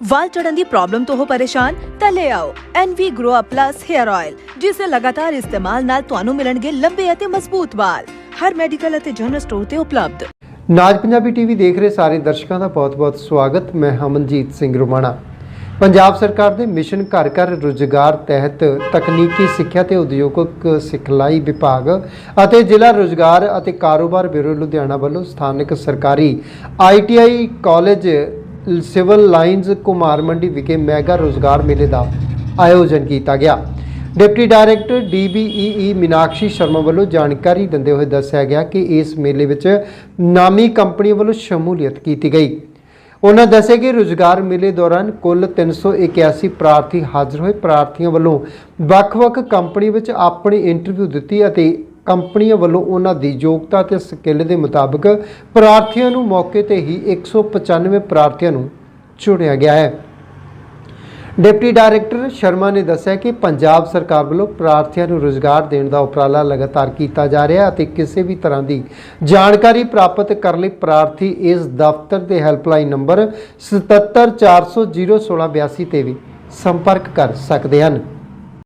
ਵਾਲ ਝੜਨ ਦੀ problem ਤੋਂ ਹੋ ਪਰੇਸ਼ਾਨ, ਤਾਂ ਲੈ ਆਓ NV Grow Up Plus Hair Oil ਜਿਸ ਦੇ ਲਗਾਤਾਰ ਇਸਤੇਮਾਲ ਨਾਲ ਤੁਹਾਨੂੰ ਮਿਲਣਗੇ ਲੰਬੇ ਅਤੇ ਮਜ਼ਬੂਤ ਵਾਲ। ਹਰ ਮੈਡੀਕਲ ਅਤੇ ਜਨਰਲ ਸਟੋਰ ਤੇ ਉਪਲਬਧ। ਨਾਜ ਪੰਜਾਬੀ ਟੀਵੀ ਦੇਖ ਰਹੇ ਸਾਰੇ ਦਰਸ਼ਕਾਂ ਦਾ ਬਹੁਤ-ਬਹੁਤ ਸਵਾਗਤ। ਮੈਂ ਹਮਨਜੀਤ ਸਿੰਘ ਰੋਮਾਣਾ। ਪੰਜਾਬ ਸਰਕਾਰ ਦੇ ਮਿਸ਼ਨ ਘਰ ਘਰ ਰੁਜ਼ਗਾਰ ਤਹਿਤ ਤਕਨੀਕੀ ਸਿੱਖਿਆ ਤੇ ਉਦਯੋਗਿਕ ਸਿਖਲਾਈ ਵਿਭਾਗ ਅਤੇ ਜ਼ਿਲ੍ਹਾ ਰੁਜ਼ਗਾਰ ਅਤੇ ਕਾਰੋਬਾਰ ਬਿਊਰੋ ਲੁਧਿਆਣਾ ਵੱਲੋਂ ਸਥਾਨਕ ਸਰਕਾਰੀ ITI college civil lines Kumar Mandi ਵਿਖੇ ਮੈਗਾ ਰੁਜ਼ਗਾਰ ਮੇਲੇ ਦਾ ਆਯੋਜਨ ਕੀਤਾ ਗਿਆ। Deputy director DBEE Meenakshi Sharma ਵੱਲੋਂ ਜਾਣਕਾਰੀ ਦਿੰਦੇ ਹੋਏ ਦੱਸਿਆ ਗਿਆ ਕਿ ਇਸ ਮੇਲੇ ਵਿੱਚ ਨਾਮੀ ਕੰਪਨੀ ਵੱਲੋਂ ਸ਼ਮੂਲੀਅਤ ਕੀਤੀ ਗਈ। ਉਹਨਾਂ ਦੱਸਿਆ ਕਿ ਰੁਜ਼ਗਾਰ ਮੇਲੇ ਦੌਰਾਨ ਕੁੱਲ 381 ਪ੍ਰਾਰਥੀ ਹਾਜ਼ਰ ਹੋਏ। ਪ੍ਰਾਰਥੀਆਂ ਵੱਲੋਂ ਵੱਖ-ਵੱਖ ਕੰਪਨੀ ਵਿੱਚ ਆਪਣੀ ਇੰਟਰਵਿਊ ਦਿੱਤੀ ਅਤੇ ਕੰਪਨੀਆਂ ਵੱਲੋਂ ਉਹਨਾਂ ਦੀ ਯੋਗਤਾ ਤੇ ਸਕਿੱਲ ਦੇ ਮੁਤਾਬਕ ਪ੍ਰਾਰਥੀਆਂ ਨੂੰ ਮੌਕੇ ਤੇ ਹੀ 195 ਪ੍ਰਾਰਥੀਆਂ ਨੂੰ ਚੁਣਿਆ ਗਿਆ ਹੈ। ਡਿਪਟੀ ਡਾਇਰੈਕਟਰ ਸ਼ਰਮਾ ਨੇ ਦੱਸਿਆ ਕਿ ਪੰਜਾਬ ਸਰਕਾਰ ਵੱਲੋਂ ਪ੍ਰਾਰਥੀਆਂ ਨੂੰ ਰੁਜ਼ਗਾਰ ਦੇਣ ਦਾ ਉਪਰਾਲਾ ਲਗਾਤਾਰ ਕੀਤਾ ਜਾ ਰਿਹਾ ਅਤੇ ਕਿਸੇ ਵੀ ਤਰ੍ਹਾਂ ਦੀ ਜਾਣਕਾਰੀ ਪ੍ਰਾਪਤ ਕਰਨ ਲਈ ਪ੍ਰਾਰਥੀ ਇਸ ਦਫ਼ਤਰ ਦੇ ਹੈਲਪਲਾਈਨ ਨੰਬਰ 77401682 ਤੇ ਵੀ ਸੰਪਰਕ ਕਰ ਸਕਦੇ ਹਨ।